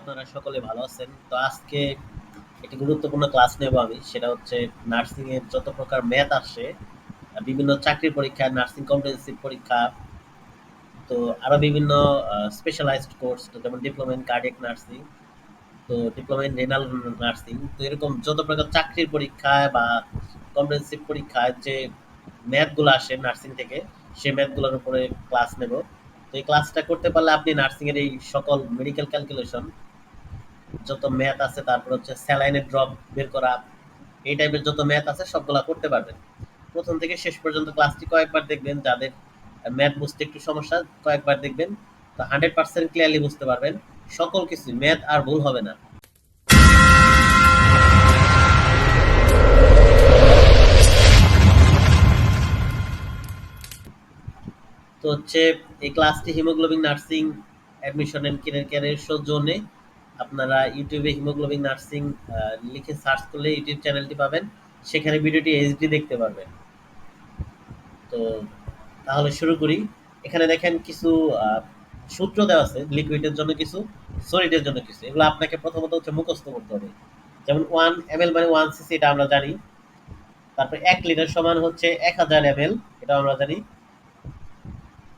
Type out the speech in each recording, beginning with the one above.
আপনারা সকলে ভালো আছেন। তো আজকে একটি গুরুত্বপূর্ণ ক্লাস নেব আমি, সেটা হচ্ছে নার্সিং এর যত প্রকার ম্যাথ আসে বিভিন্ন চাকরির পরীক্ষা নার্সিং কম্প্রিহেন্সিভ পরীক্ষা, তো আরও বিভিন্ন স্পেশালাইজড কোর্স যেমন ডিপ্লোমা ইন কার্ডিয়াক নার্সিং তো ডিপ্লোমা ইন রেনাল নার্সিং তো এরকম যত প্রকার চাকরির পরীক্ষায় বা কম্প্রিহেন্সিভ পরীক্ষায় যে ম্যাথগুলো আসে নার্সিং থেকে সেই ম্যাথগুলোর উপরে ক্লাস নেব। তো এই ক্লাসটা করতে পারলে আপনি নার্সিং এর এই সকল মেডিকেল ক্যালকুলেশন যত ম্যাথ আছে, তারপর হচ্ছে স্যালাইনের ড্রপ বের করা, এই টাইপের যত ম্যাথ আছে, সবগুলা করতে পারবেন। প্রথম থেকে শেষ পর্যন্ত ক্লাসটি কয়েকবার দেখবেন, যাদের ম্যাথ বুঝতে একটু সমস্যা, কয়েকবার দেখবেন। তো হান্ড্রেড পার্সেন্ট ক্লিয়ারলি বুঝতে পারবেন, সকল কিছু ম্যাথ আর ভুল হবে না। তো হচ্ছে এই ক্লাসটি hemoglobin nursing admission and career career সৌজন্যে আপনারা ইউটিউবে হিমোগ্লোবিন নার্সিং লিখে সার্চ করলে ইউটিউব চ্যানেলটি পাবেন। সেখানে ভিডিওটি এইচডি দেখতে পারবেন। তো তাহলে শুরু করি। এখানে দেখেন কিছু সূত্র দেওয়া আছে, লিকুইডের জন্য কিছু, সলিডের জন্য কিছু। এগুলো আপনাকে প্রথমত হচ্ছে মুখস্থ করতে হবে। যেমন ওয়ান এম এল মানে ওয়ান সিসি, এটা আমরা জানি। তারপর এক লিটার সমান হচ্ছে এক হাজার এম এল এটা আমরা জানি।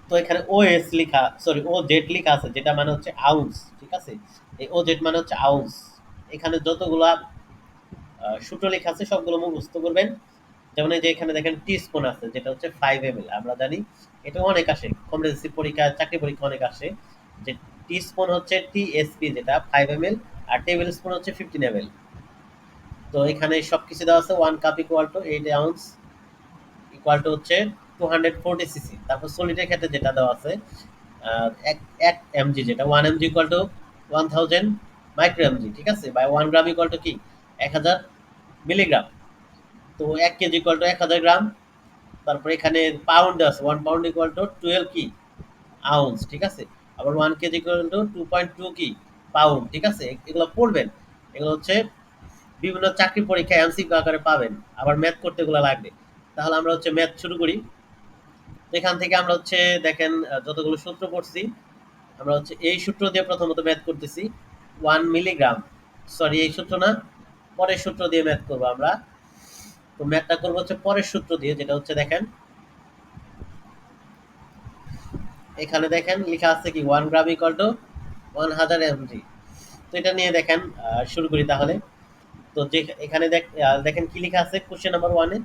তো এখানে ও এস লিখা সরি ও জেড লেখা আছে, যেটা মানে হচ্ছে আউন্স ঠিক আছে? এই মানে হচ্ছে আউন্স এখানে যতগুলা সূত্র লেখা আছে, সবগুলো মুখস্থ করবেন। যেমন এই যে এখানে দেখেন টি স্পুন আছে, যেটা হচ্ছে ফাইভ এম আমরা জানি। এটা অনেক আসে কম্পিটেন্সি পরীক্ষা, চাকরি পরীক্ষা অনেক আসে। যে টি স্পুন হচ্ছে টিএসপি যেটা ফাইভ এম আর টেবিল স্পুন হচ্ছে ফিফটিন এম তো এখানে সব কিছু দেওয়া আছে one cup equal to eight ounce equal to হচ্ছে টু হান্ড্রেড ফোরটি সিসি তারপর সলিডের ক্ষেত্রে যেটা দেওয়া আছে এক এক এমজি যেটা one MG equal to one thousand micro MG ঠিক আছে? বা ওয়ান গ্রাম ইকুয়াল টু কি? এক হাজার মিলিগ্রাম তো এক কেজি ইকুয়াল টু এক হাজার গ্রাম তারপর এখানে পাউন্ড আছে one pound equal to twelve কি? আউন্স ঠিক আছে? আবার one KG equal to two point two কি? পাউন্ড ঠিক আছে? এগুলো পড়বেন। এগুলো হচ্ছে বিভিন্ন চাকরি পরীক্ষায় এমসিকিউ আকারে পাবেন। আবার ম্যাথ করতে এগুলো লাগবে। তাহলে আমরা হচ্ছে ম্যাথ শুরু করি। এখান থেকে আমরা হচ্ছে দেখেন যতগুলো সূত্র পড়ছি আমরা হচ্ছে এই সূত্র দিয়ে প্রথমত ম্যাথ করতেছি ওয়ান মিলিগ্রাম সরি এই সূত্র না, পরের সূত্র দিয়ে ম্যাথ করব আমরা। তো ম্যাথটা করব হচ্ছে পরের সূত্র দিয়ে, যেটা হচ্ছে দেখেন, এখানে দেখেন লেখা আছে কি one gram equal to one হাজার এমজি তো এটা নিয়ে দেখেন শুরু করি তাহলে। তো যে এখানে দেখেন কি লেখা আছে কোশ্চেন নাম্বার ওয়ানে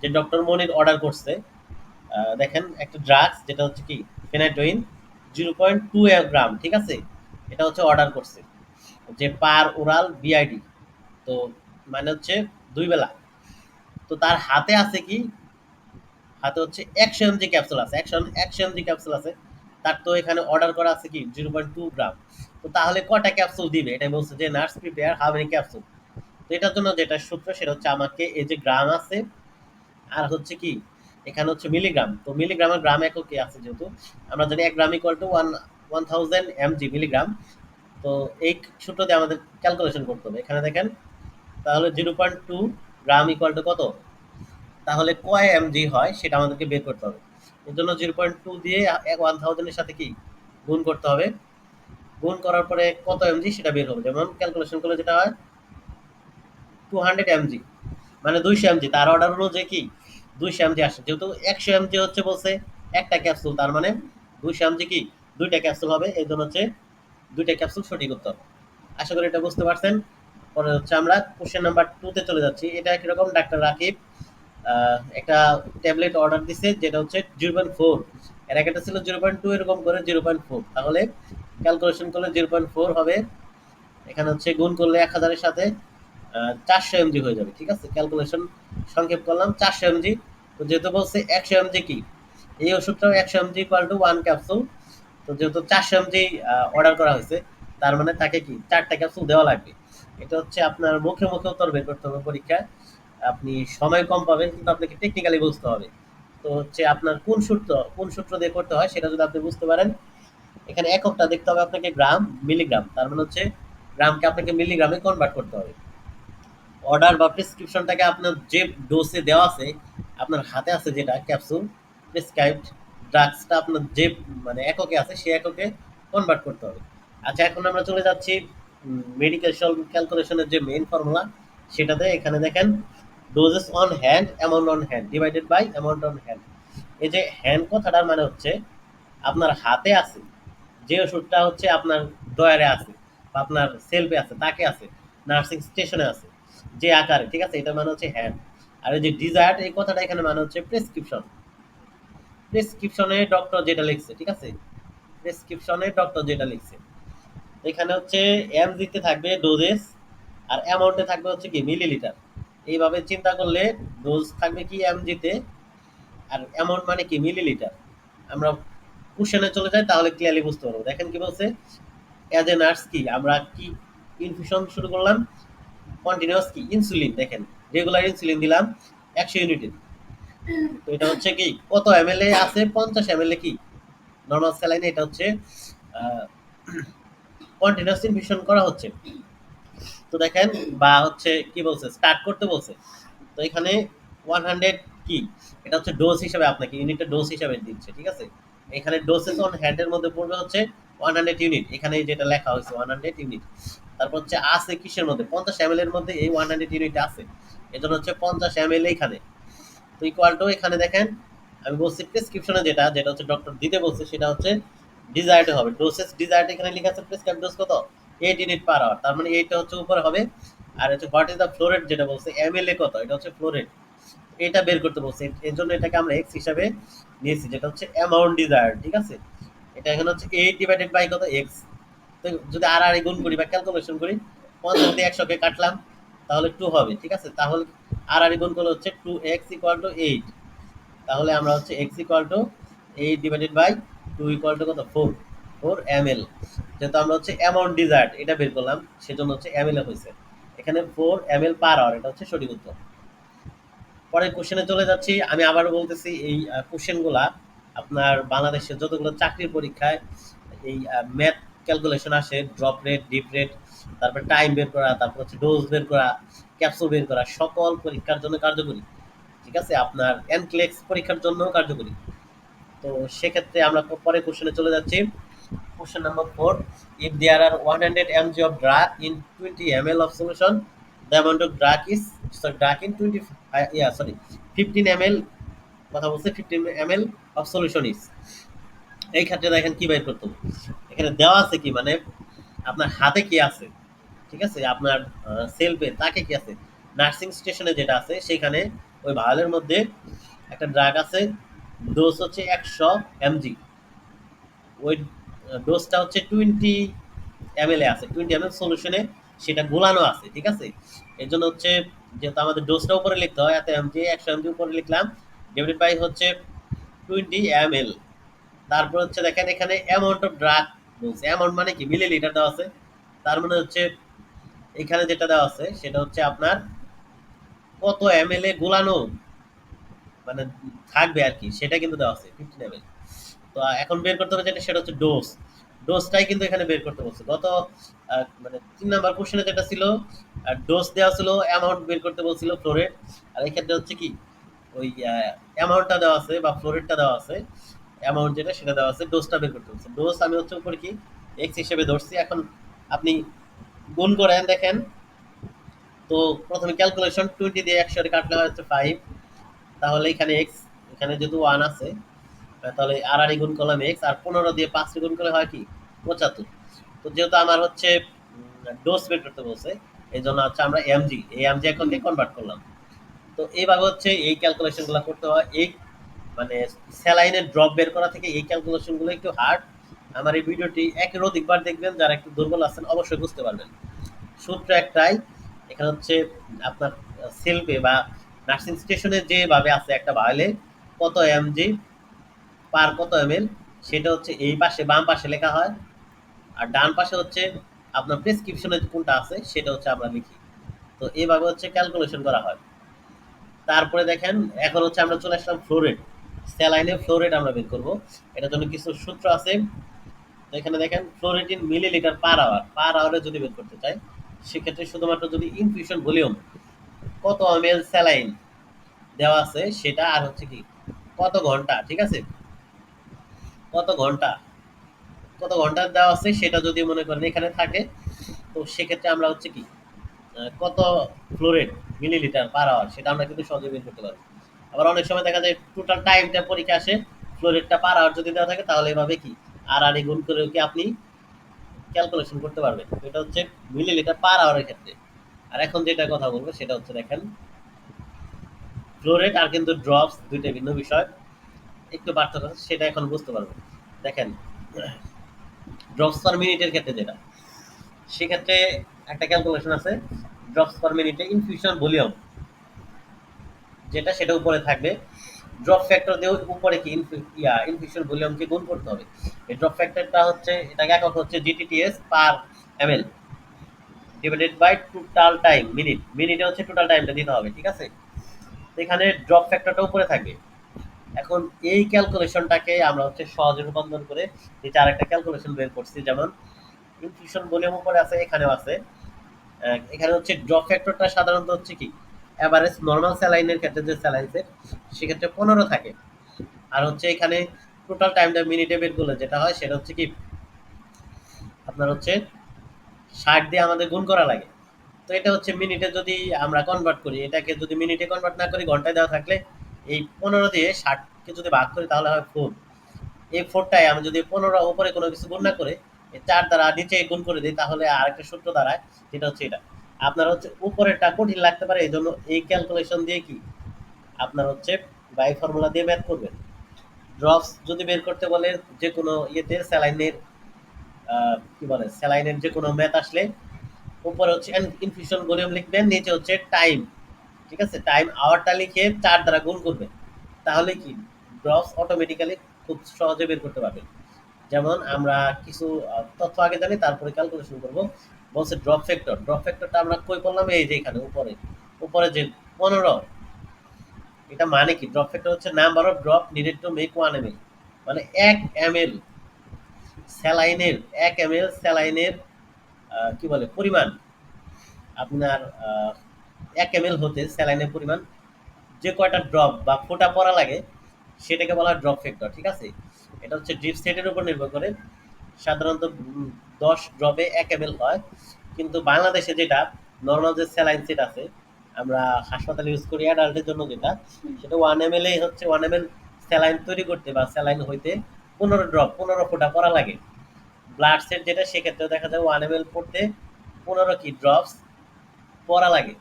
যে ডক্টর মনির অর্ডার করছে। দেখেন একটা ড্রাগস যেটা হচ্ছে কি phenytoin zero point two gram, ঠিক আছে? এটা হচ্ছে অর্ডার করছে। যে পার ওরাল বিআইডি তো মানে হচ্ছে দুই বেলা। তো তার হাতে আছে কি? হাতে হচ্ছে একশো এমজি ক্যাপসুল আছে। একশো একশো এমজি ক্যাপসুল আছে। তার তো এখানে অর্ডার করা আছে কি? Zero point two gram. তো তাহলে কটা ক্যাপসুল দিবে? এটা বলছে যে nurse prepare how many capsule তো এটার জন্য যেটা সূত্র, সেটা হচ্ছে আমাকে এই যে গ্রাম আছে, আর হচ্ছে কি? এখানে হচ্ছে মিলিগ্রাম তো মিলিগ্রামের গ্রাম এককে আছে যেহেতু, আমরা জানি এক gram equal to one one thousand MG milligram তো এই সূত্র দিয়ে আমাদের ক্যালকুলেশন করতে হবে। এখানে দেখেন, তাহলে zero point two gram equal to কত? তাহলে কয় এমজি হয় সেটা আমাদেরকে বের করতে হবে। এর জন্য জিরো পয়েন্ট টু দিয়ে ওয়ান থাউজেন্ডের সাথে কি? গুণ করতে হবে। গুণ করার পরে কত এমজি সেটা বের হবে। যেমন ক্যালকুলেশন করলে যেটা হয় টু হান্ড্রেড এমজি মানে দুইশো এমজি তার অর্ডার অনুযায়ী কি? দুইশো এমজি আসে। যেহেতু একশো এমজি হচ্ছে বলছে একটা ক্যাপসুল তার মানে দুইশো এমজি কি? দুইটা ক্যাপসুল হবে, এই জন্য হচ্ছে দুইটা ক্যাপসুল সঠিক উত্তর। আশা করি এটা বুঝতে পারছেন। পরে হচ্ছে আমরা কোশ্চেন নাম্বার টুতে চলে যাচ্ছি। এটা কীরকম ডাক্তার রাকিব একটা ট্যাবলেট অর্ডার দিছে, যেটা হচ্ছে জিরো পয়েন্ট ফোর এর একটা ছিল জিরো পয়েন্ট টু এরকম করে জিরো পয়েন্ট ফোর তাহলে ক্যালকুলেশন করলে জিরো পয়েন্ট ফোর হবে। এখানে হচ্ছে গুণ করলে এক হাজারের সাথে চারশো এমজি হয়ে যাবে, ঠিক আছে? ক্যালকুলেশন সংক্ষেপ করলাম, চারশো এমজি তো যেহেতু বলছে একশো এমজি কি, এই ওষুধটাও একশো MG equal to one capsule তো যেহেতু চারশো এমজি অর্ডার করা হয়েছে, তার মানে তাকে কি চারটা ক্যাপসুল দেওয়া লাগবে। এটা হচ্ছে আপনার মুখে মুখে উত্তর বের করতে হবে পরীক্ষায়। আপনি সময় কম পাবেন, কিন্তু আপনাকে টেকনিক্যালি বুঝতে হবে। তো হচ্ছে আপনার কোন সূত্র কোন সূত্র দিয়ে করতে হয়, সেটা যদি আপনি বুঝতে পারেন, এখানে এককটা দেখতে হবে আপনাকে গ্রাম মিলিগ্রাম তার মানে হচ্ছে গ্রামকে আপনাকে মিলিগ্রামে কনভার্ট করতে হবে। অর্ডার বা প্রেসক্রিপশনটাকে আপনার যে ডোসে দেওয়া আছে, আপনার হাতে আছে যেটা ক্যাপসুল প্রেসক্রাইবড ড্রাগসটা আপনার যে মানে এককে আছে, সেই এককে কনভার্ট করতে হবে। আচ্ছা এখন আমরা চলে যাচ্ছি মেডিকেল ক্যালকুলেশনের যে মেইন ফর্মুলা সেটাতে এখানে দেখেন doses on hand amount on hand divided by amount on hand এই যে হ্যান্ড কথাটার মানে হচ্ছে, আপনার হাতে আছে, যে ওষুধটা হচ্ছে আপনার ডয়ারে আছে, বা আপনার সেলফে আছে, তাকে আছে নার্সিং স্টেশনে আছে। যে আকারে, ঠিক আছে? এটা মানে হচ্ছে হ্যান্ড আর এই যে ডিজায়ার্ড এই কথাটা এখানে মানে হচ্ছে প্রেসক্রিপশন প্রেসক্রিপশনে ডক্টর যেটা লিখছে, ঠিক আছে? প্রেসক্রিপশনে ডক্টর যেটা লিখছে। এখানে হচ্ছে এম দিতে থাকবে ডোজেস আর অ্যামাউন্টে থাকবে হচ্ছে কি? মিলিলিটার এইভাবে চিন্তা করলে ডোজ থাকবে কি এম জিতে আর অ্যামাউন্ট মানে কি? মিলিলিটার আমরা কুশনে চলে যাই, তাহলে ক্লিয়ারলি বুঝতে পারব। দেখেন কি বলছে? অ্যাজ এ নার্স কি? আমরা কি ইনফিউশন শুরু করলাম? কন্টিনিউয়াস কি ইনসুলিন দেখেন রেগুলার ইনসুলিন দিলাম একশো ইউনিটের তো এটা হচ্ছে কি, কত এম এল এ আছে? পঞ্চাশ এম এল এ কি? নর্মাল স্যালাইনে এটা হচ্ছে কন্টিনিউয়াস ইনফিউশন করা হচ্ছে। তো দেখেন, বা হচ্ছে কি বলছে? স্টার্ট করতে বলছে। তো এখানে ওয়ান হান্ড্রেড কি? এটা হচ্ছে ডোজ হিসাবে আপনাকে ইউনিটের ডোজ হিসাবে দিচ্ছে, ঠিক আছে? এখানে ডোসেস অন হ্যান্ডের মধ্যে পড়বে হচ্ছে ওয়ান হান্ড্রেড ইউনিট, এখানে যেটা লেখা হয়েছে ওয়ান হান্ড্রেড ইউনিট। তারপর হচ্ছে আছে কিসের মধ্যে? পঞ্চাশ এম এর মধ্যে এই ওয়ান হান্ড্রেড ইউনিট আছে। এজন্য হচ্ছে পঞ্চাশ এম এল এখানে তো ইকুয়াল টু এখানে দেখেন, আমি বলছি প্রেসক্রিপশনে যেটা যেটা হচ্ছে ডক্টর দিতে বলছে, সেটা হচ্ছে ডিজায়ার্ড হবে। ডোসেস ডিজায়ার্ড এখানে লেখা আছে প্রেসক্রাইব ডোজ কত? এইট ইউনিট পার আওয়ার তার মানে এইটা হচ্ছে উপরে হবে। আর হচ্ছে হোয়াট ইজ দ্য ফ্লোরেট যেটা বলছে এম এল এ কত? এটা হচ্ছে ফ্লোরেট এটা বের করতে বলছে। এর জন্য এটাকে আমরা এক্স হিসাবে নিয়েছি, যেটা হচ্ছে অ্যামাউন্ট ডিজায়ার ঠিক আছে? এটা এখানে হচ্ছে এইট ডিভাইডেড বাই কত? এক্স তো যদি আর আর গুণ করি বা ক্যালকুলেশন করি, পঞ্চাশ দিয়ে একশোকে কাটলাম, তাহলে টু হবে, ঠিক আছে? তাহলে আর আর গুণ করলে হচ্ছে two X equal to eight তাহলে আমরা হচ্ছে X equal to eight divided by two equal to কত? ফোর ফোর এম এল যেহেতু আমরা হচ্ছে অ্যামাউন্ট ডিজার্ট এটা বের করলাম, সেজন্য হচ্ছে এম এল হয়েছে। এখানে four M L per hour এটা হচ্ছে সঠিক উত্তর। পরের কোশ্চেনে চলে যাচ্ছি, আমি আবারও বলতেছি এই কোশ্চেনগুলা আপনার বাংলাদেশের যতগুলো চাকরির পরীক্ষায় এই ম্যাথ ক্যালকুলেশন আসে ড্রপ রেট ডিপ রেট তারপর টাইম বের করা, তারপর হচ্ছে ডোজ বের করা ক্যাপসুল বের করা, সকল পরীক্ষার জন্য কার্যকরী। ঠিক আছে? আপনার এনক্লেক্স পরীক্ষার জন্য কার্যকরী। তো সেক্ষেত্রে আমরা পরে কোশ্চেনে চলে যাচ্ছি। Question number four if there are one hundred M G of drug in twenty M L of solution the amount of drug is sorry drug in twenty yeah sorry fifteen M L কথা বলছে fifteen M L of solution is এই ক্ষেত্রে দেখেন কি বের করতে হবে। এখানে দেওয়া আছে কি মানে আপনার হাতে কি আছে? ঠিক আছে? আপনার সেলফে তাকে কি আছে? নার্সিং স্টেশনে যেটা আছে, সেখানে ওই ভায়ালের মধ্যে একটা ড্রাগ আছে। ডোজ হচ্ছে একশো এমজি ওই ডোজটা হচ্ছে টোয়েন্টি এম এল এ আছে। টোয়েন্টি এম এল সলিউশনে সেটা গোলানো আছে, ঠিক আছে? এর জন্য হচ্ছে যেহেতু আমাদের ডোজটা উপরে লিখতে হয়, এত এমজি একশো এমজি উপরে লিখলাম ডিভাইডেড বাই হচ্ছে টোয়েন্টি এম এল তারপর হচ্ছে দেখেন এখানে অ্যামাউন্ট অফ ড্রাগ বলছে। অ্যামাউন্ট মানে কি? মিলি লিটার দেওয়া আছে। তার মানে হচ্ছে এখানে যেটা দেওয়া আছে, সেটা হচ্ছে আপনার কত এম এল এ গোলানো মানে থাকবে আর কি, সেটা কিন্তু দেওয়া আছে ফিফটিন এম এল তো এখন বের করতে হবে যেটা, সেটা হচ্ছে ডোজ ডোজটাই কিন্তু এখানে বের করতে বলছে। গত মানে তিন নাম্বার কোশ্চেনে যেটা ছিল ডোজ দেওয়া ছিল অ্যামাউন্ট বের করতে বলছিল ফ্লোরেট আর এক্ষেত্রে হচ্ছে কি? ওই অ্যামাউন্টটা দেওয়া আছে বা ফ্লোরেটটা দেওয়া আছে অ্যামাউন্ট যেটা সেটা দেওয়া আছে ডোজটা বের করতে বলছে। ডোজ আমি হচ্ছে উপরে কি এক্স হিসেবে ধরছি। এখন আপনি গুণ করেন দেখেন। তো প্রথমে ক্যালকুলেশন টোয়েন্টি দিয়ে একশো কাটলে হচ্ছে ফাইভ তাহলে এখানে এক্স এখানে যেহেতু ওয়ান আছে তাহলে আর আর গুণ করলাম এক্স আর পনেরো দিয়ে পাঁচ গুণ করলে হয় কি, পঁচাত্তর। তো যেহেতু আমার হচ্ছে ডোজ বের করতে বলছে এই জন্য হচ্ছে আমরা এমজি এই এমজি এখন দিয়ে কনভার্ট করলাম। তো এইভাবে হচ্ছে এই ক্যালকুলেশন ক্যালকুলেশনগুলো করতে হয়। এই মানে স্যালাইনের ড্রপ বের করা থেকে এই ক্যালকুলেশনগুলো একটু হার্ড আমার এই ভিডিওটি একের অধিকবার দেখবেন, যারা একটু দুর্বল আছেন অবশ্যই বুঝতে পারবেন। সূত্র একটাই, এখানে হচ্ছে আপনার সেলফে বা নার্সিং স্টেশনে যেভাবে আছে একটা ভাইলে কত এমজি পার কত এম সেটা হচ্ছে এই পাশে বাম পাশে লেখা হয়। আর ডান পাশে হচ্ছে আপনার প্রেসক্রিপশনে কোনটা আছে, সেটা হচ্ছে আমরা লিখি। তো এইভাবে হচ্ছে ক্যালকুলেশন করা হয়। তারপরে দেখেন, এখন হচ্ছে আমরা চলে আসলাম ফ্লোরেট স্যালাইনে ফ্লোরেট আমরা বের করব। এটার জন্য কিছু সূত্র আছে। এখানে দেখেন flow rate in milliliter per hour per আওয়ারে যদি বের করতে চাই, সেক্ষেত্রে শুধুমাত্র যদি ইনফিউশন ভলিউম কত এমএল স্যালাইন দেওয়া আছে, সেটা আর হচ্ছে কি, কত ঘণ্টা, ঠিক আছে? কত ঘণ্টা কত ঘণ্টা দেওয়া আছে, সেটা যদি মনে করেন এখানে থাকে, তো সেক্ষেত্রে আমরা হচ্ছে কি কত ফ্লোরেট মিলিলিটার পার আওয়ার সেটা আমরা কিন্তু সহজে বের করতে পারব। আবার অনেক সময় দেখা যায় টোটাল টাইমটা পরীক্ষা আসে ফ্লোরেটটা পার আওয়ার যদি দেওয়া থাকে, তাহলে এভাবে কি? আর আর গুণ করে কি আপনি ক্যালকুলেশন করতে পারবেন? এটা হচ্ছে মিলিলিটার পার আওয়ারের ক্ষেত্রে। আর এখন যেটা কথা বলব, সেটা হচ্ছে দেখেন ফ্লোরেট আর কিন্তু ড্রপস দুইটা ভিন্ন বিষয়। একটু পার্থক্য আছে, সেটা এখন বুঝতে পারবেন দেখেন ড্রপস পার মিনিটের ক্ষেত্রে যেটা, সেক্ষেত্রে একটা ক্যালকুলেশন আছে ড্রপস পার মিনিটে ইনফিউশন ভলিউম যেটা সেটা উপরে থাকবে। ড্রপ ফ্যাক্টর দিয়ে উপরে কি ইয়া ইনফিউশন ভলিউমকে গুণ করতে হবে। এই ড্রপ ফ্যাক্টরটা হচ্ছে, এটাকে একক হচ্ছে GTTS per ML divided by total time minute মিনিটে হচ্ছে টোটাল টাইমটা দিতে হবে, ঠিক আছে? এখানে ড্রপ ফ্যাক্টরটা উপরে থাকবে। এখন এই ক্যালকুলেশনটাকে আমরা হচ্ছে সহজে রূপান্তর করে এটা আরেকটা ক্যালকুলেশন বের করছি, যেমন ইনফিউশন ভলিউম উপরে আছে, এখানেও আছে। এখানে হচ্ছে ড্রপ ফ্যাক্টরটা সাধারণত হচ্ছে কি? এভারেজ নর্মাল স্যালাইনের ক্ষেত্রে যে স্যালাইন্সের সেক্ষেত্রে পনেরো থাকে। আর হচ্ছে এখানে টোটাল টাইমটা মিনিটে বের করলে যেটা হয়, সেটা হচ্ছে কি? আপনার হচ্ছে ষাট দিয়ে আমাদের গুণ করা লাগে। তো এটা হচ্ছে মিনিটে যদি আমরা কনভার্ট করি, এটাকে যদি মিনিটে কনভার্ট না করি, ঘন্টায় দেওয়া থাকলে এই পনেরো দিয়ে ষাটকে যদি ভাগ করি, তাহলে হয় ফোর এই ফোরটায় আমি যদি পনেরো উপরে কোনো কিছু গুণ না করে চার দ্বারা নিচে গুণ করে দিই, তাহলে আরেকটা সূত্র দাঁড়ায়, যেটা হচ্ছে এটা। আপনার হচ্ছে উপরেরটা কঠিন লাগতে পারে এই জন্য এই ক্যালকুলেশন দিয়ে কি? আপনার হচ্ছে বাই ফর্মুলা দিয়ে ম্যাথ করবেন। ড্রপস যদি বের করতে বলে যে কোনো ইয়েতে স্যালাইনের কি বলে স্যালাইনের যে কোনো ম্যাথ আসলে, উপরে হচ্ছে ইনফিউশন ভলিউম লিখবেন, নিচে হচ্ছে টাইম ঠিক আছে? টাইম আওয়ারটা লিখে চার দ্বারা গুণ করবেন। তাহলে কি? ড্রপস অটোমেটিক্যালি খুব সহজে বের করতে পারবেন। যেমন আমরা কিছু তথ্য আগে জানি, তারপরে ক্যালকুলেশন করব। বলছে ড্রপ ফ্যাক্টর ড্রপ ফ্যাক্টরটা আমরা কই করলাম? এই যে এখানে, উপরে। উপরে যে পনেরো, এটা মানে কি? ড্রপ ফ্যাক্টর হচ্ছে number of drop needed to make one M মানে এক এম এল স্যালাইনের, এক এম এল স্যালাইনের কি বলে, পরিমাণ। আপনার এক এম এল হতে স্যালাইনের পরিমাণ। যে কয়টা ড্রপ বা ফোঁটা পড়া লাগে, সেটাকে বলা হয় ড্রপ ফ্যাক্টর ঠিক আছে? এটা হচ্ছে ড্রিপ সেটের উপর নির্ভর করে। সাধারণত দশ ড্রপে এক এম হয়। কিন্তু বাংলাদেশে যেটা নর্মাল যে স্যালাইন সেট আছে, আমরা হাসপাতালে ইউজ করি অ্যাডাল্টের জন্য যেটা, সেটা ওয়ান এম এল হচ্ছে ওয়ান এম এল স্যালাইন তৈরি করতে বা স্যালাইন হইতে পনেরো ড্রপ পনেরো ফোঁটা পড়া লাগে। ব্লাড সেট যেটা সেক্ষেত্রে দেখা যায় ওয়ান এম এল পড়তে পনেরো কি ড্রপস পড়া লাগে।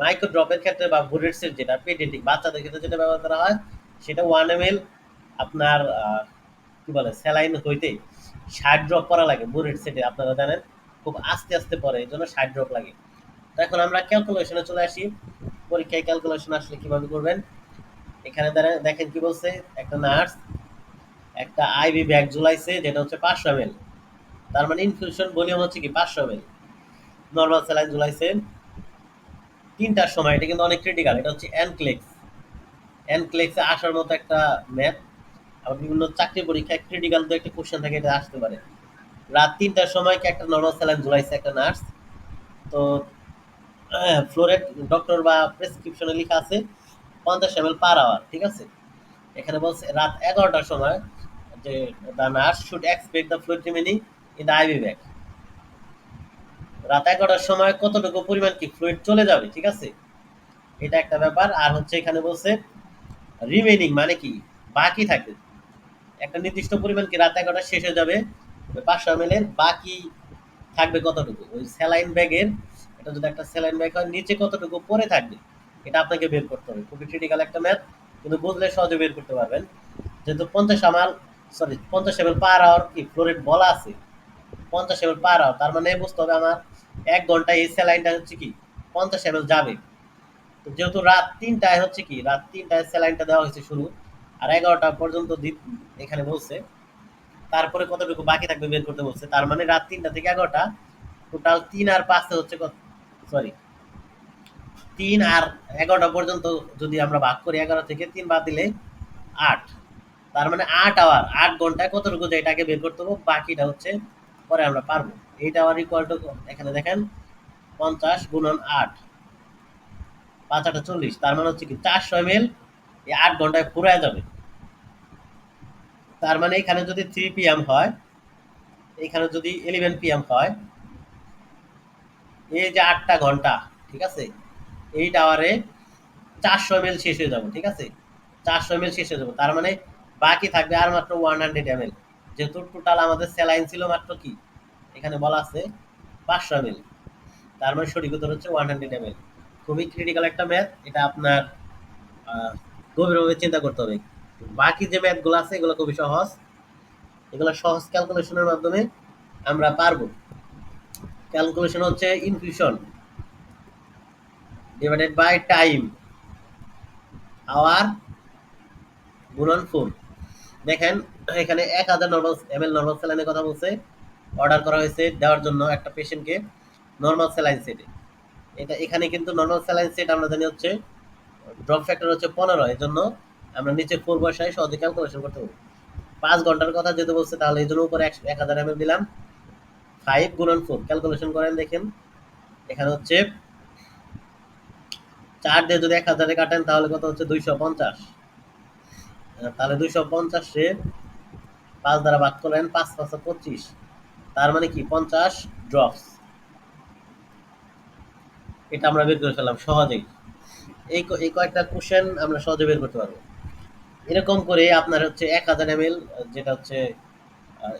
মাইক্রো ড্রপের ক্ষেত্রে বা বুলেট সেট যেটা পেটেন্টিক বাচ্চাদের ক্ষেত্রে যেটা ব্যবহার করা হয়, সেটা ওয়ান এম এল আপনার কি বলে, স্যালাইন হইতে ষাট ড্রপ করা লাগে বুলেট সেটে, আপনারা জানেন, খুব আস্তে আস্তে পড়ে এই জন্য ষাট ড্রপ লাগে। তো এখন আমরা ক্যালকুলেশনে চলে আসি, পরীক্ষায় ক্যালকুলেশন আসলে কীভাবে করবেন? এখানে দেখেন কি বলছে, একটা নার্স একটা আইভি ব্যাগ ঝুলাইছে, যেটা হচ্ছে পাঁচশো এম তার মানে ইনফিউশন ভলিউম হচ্ছে কি পাঁচশো এম এল নর্মাল স্যালাইন ঝুলাইছে। তিনটার সময়, এটা কিন্তু অনেক ক্রিটিক্যাল এটা হচ্ছে অ্যানক্লেক্স অ্যানক্লেক্সে আসার মতো একটা ম্যাথ আবার বিভিন্ন চাকরি পরীক্ষায় ক্রিটিক্যাল তো একটা কোশ্চেন থাকে, এটা আসতে পারে। রাত তিনটার সময় একটা নর্মাল স্যালাইন ঝুলাইছে একটা নার্স তো ফ্লোরেট ডক্টর বা প্রেসক্রিপশনে লেখা আছে, পঞ্চাশ এম এল পার আওয়ার ঠিক আছে? এখানে বলছে, রাত এগারোটার সময় যে the nurse should expect the fluid remaining in the IV bag রাত এগারোটার সময় কতটুকু পরিমাণ কি ফ্লুইড চলে যাবে, ঠিক আছে? এটা একটা ব্যাপার। আর হচ্ছে এখানে বলছে রিমেনিং মানে কি? বাকি থাকবে। একটা নির্দিষ্ট পরিমাণ কি রাত এগারোটা শেষ হয়ে যাবে পাঁচশো এম বাকি থাকবে কতটুকু? ওই স্যালাইন ব্যাগের, এটা যদি একটা স্যালাইন ব্যাগ হয়, নিচে কতটুকু পরে থাকবে, এটা আপনাকে বের করতে হবে। খুবই ক্রিটিক্যাল একটা ম্যাথ কিন্তু বুঝলে সহজে বের করতে পারবেন। যেহেতু পঞ্চাশ আমাল সরি পঞ্চাশ এম পার আওয়ার কি ফ্লোরেট বলা আছে? পঞ্চাশ এম পার আওয়ার তার মানে বুঝতে হবে আমার এক ঘন্টায় এই স্যালাইনটা হচ্ছে কি? পঞ্চাশ এম যাবে। তো যেহেতু রাত তিনটায় হচ্ছে কি? রাত তিনটায় স্যালাইনটা দেওয়া হয়েছে শুরু। আর এগারোটা পর্যন্ত এখানে বলছে। তারপরে কতটুকু বাকি থাকবে বের করতে বলছে। তার মানে রাত তিনটা থেকে এগারোটা। টোটাল তিন আর পাঁচে হচ্ছে কত? সরি তিন আর এগারোটা পর্যন্ত যদি আমরা ভাগ করি, এগারো থেকে তিন বাদ দিলে আট। তার মানে আট আওয়ার আট ঘন্টায় কতটুকু যায় এটাকে বের করতে হবে, বাকিটা হচ্ছে পরে আমরা পারব। এইট আওয়ার ইকুয়াল টু এখানে দেখেন, পঞ্চাশ গুণন আট। পাঁচ আটা চল্লিশ। তার মানে হচ্ছে কি, চারশো এম এল এই আট ঘন্টায় ফুরায় যাবে। তার মানে এখানে যদি থ্রি পিএম হয়, এখানে যদি ইলেভেন পিএম হয়, এই যে আটটা ঘণ্টা, ঠিক আছে? এই টাওয়ারে চারশো এম শেষ হয়ে যাবে, ঠিক আছে? চারশো এম শেষ হয়ে যাবে, তার মানে বাকি থাকবে আর মাত্র ওয়ান হান্ড্রেড এম যেহেতু টোটাল আমাদের স্যালাইন ছিল মাত্র কি? এখানে বলা আছে পাঁচশো এম তার মানে সঠিক উত্তর হচ্ছে ওয়ান হান্ড্রেড এম খুবই ক্রিটিক্যাল একটা ম্যাথ এটা আপনার গভীরভাবে চিন্তা করতে হবে। বাকি যে ম্যাথগুলো আছে, এগুলো খুবই সহজ। এগুলো সহজ ক্যালকুলেশনের মাধ্যমে আমরা পারব। ক্যালকুলেশন হচ্ছে infusion divided by time hour গুণন ফোর দেখেন, এখানে এক হাজার নর্মাল এম এল নর্মাল স্যালাইনের কথা বলছে। অর্ডার করা হয়েছে দেওয়ার জন্য একটা পেশেন্টকে নর্মাল স্যালাইন সেটে এটা এখানে কিন্তু নর্মাল স্যালাইন সেট আমরা জানি হচ্ছে ড্রপ ফ্যাক্টর হচ্ছে পনেরো এই জন্য আমরা নিচে ফোর বসায় সহজে ক্যালকুলেশন করতে পারব। পাঁচ ঘণ্টার কথা যেহেতু বলছে, তাহলে এই জন্য উপরে এক হাজার এম দিলাম। ফাইভ গুণন ফোর ক্যালকুলেশন করেন, দেখেন। এখানে হচ্ছে চার দিয়ে যদি এক হাজারে কাটেন, তাহলে কত হচ্ছে? দুইশো পঞ্চাশ। তাহলে দুইশো পঞ্চাশে পাঁচ দ্বারা ভাগ করলেন, পাঁচ পাঁচশো পঁচিশ। তার মানে কি? পঞ্চাশ ড্রপস এটা আমরা বের করে ফেললাম সহজেই। এই এই কয়েকটা কোশ্চেন আমরা সহজে বের করতে পারব। এরকম করে আপনার হচ্ছে এক হাজার এম যেটা হচ্ছে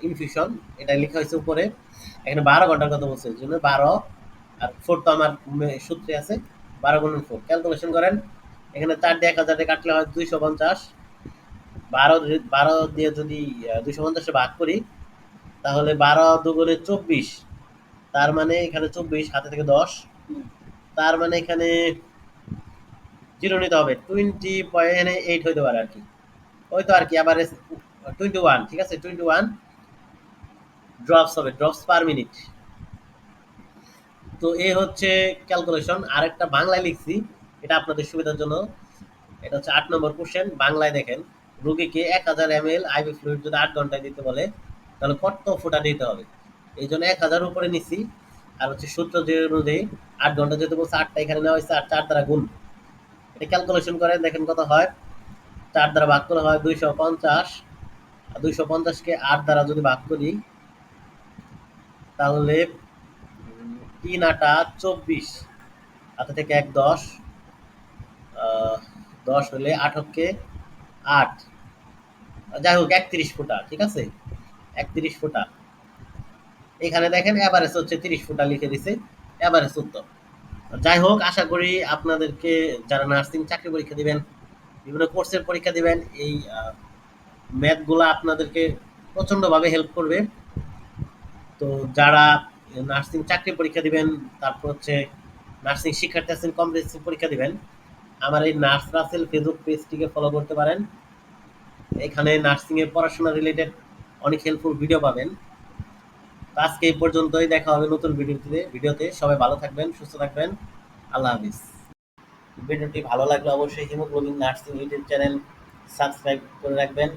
ইনফিউশন এটা লেখা হয়েছে উপরে। এখানে বারো ঘণ্টার কথা বলছে জন্য বারো। আর ফোর তো আমার সূত্রে আছে, বারো গুণন ফোর ক্যালকুলেশন করেন, এখানে চার দিয়ে এক হাজারে কাটলে হয় দুইশো পঞ্চাশ। বারো বারো দিয়ে যদি দুইশো পঞ্চাশে ভাগ করি, তাহলে বারো দুগুণে চব্বিশ। তার মানে এখানে চব্বিশ, হাতে থেকে দশ। তার মানে এখানে, জিরো নিতে হবে টোয়েন্টি পয়েন্ট এইট হইতে পারে আর কি। ওই তো আর কি আবার টোয়েন্টি ওয়ান ঠিক আছে? টোয়েন্টি ওয়ান ড্রপস হবে ড্রপস পার মিনিট তো এই হচ্ছে ক্যালকুলেশন আর একটা বাংলায় লিখছি, এটা আপনাদের সুবিধার জন্য। এটা হচ্ছে আট নম্বর কোশ্চেন বাংলায় দেখেন। রোগীকে এক হাজার এম এল আইভি ফ্লুইড যদি আট ঘন্টায় দিতে বলে, তাহলে কত ফোঁটা দিতে হবে? এই জন্য এক হাজার উপরে নিছি। আর হচ্ছে সূত্র যে অনুযায়ী আট ঘণ্টা যেহেতু বলছে আটটা, এখানে নেওয়া হয়েছে আর চার দ্বারা গুণ। এটা ক্যালকুলেশন করেন দেখেন কত হয়। চার দ্বারা ভাগ করা হয় দুইশো পঞ্চাশ। দুইশো পঞ্চাশকে আট দ্বারা যদি ভাগ করি, তাহলে তিন আটা চব্বিশ। হাতে থেকে এক দশ। দশ হলে আটককে আট। যাই হোক, একত্রিশ ফুটা, ঠিক আছে? একত্রিশ ফুটা। এখানে দেখেন অ্যাভারেজ হচ্ছে তিরিশ ফুটা লিখে দিছে অ্যাভারেজ উত্তর। যাই হোক, আশা করি আপনাদেরকে, যারা নার্সিং চাকরি পরীক্ষা দিবেন বিভিন্ন কোর্সের পরীক্ষা দিবেন। এই ম্যাথগুলো আপনাদেরকে প্রচণ্ডভাবে হেল্প করবে। তো যারা নার্সিং চাকরি পরীক্ষা দিবেন, তারপর হচ্ছে নার্সিং শিক্ষার্থী আছেন কম্পিটিটিভ পরীক্ষা দিবেন, আমার এই নার্স রাসেল ফেসবুক পেজটিকে ফলো করতে পারেন। এখানে নার্সিং এর পড়াশোনা রিলেটেড অনেক হেল্পফুল ভিডিও পাবেন। আজকে এই পর্যন্তই, দেখা হবে নতুন ভিডিওতে ভিডিওতে সবাই ভালো থাকবেন, সুস্থ থাকবেন। আল্লাহ হাফিজ। ভিডিওটি ভালো লাগলে অবশ্যই hemoglobin nursing YouTube channel subscribe করে রাখবেন।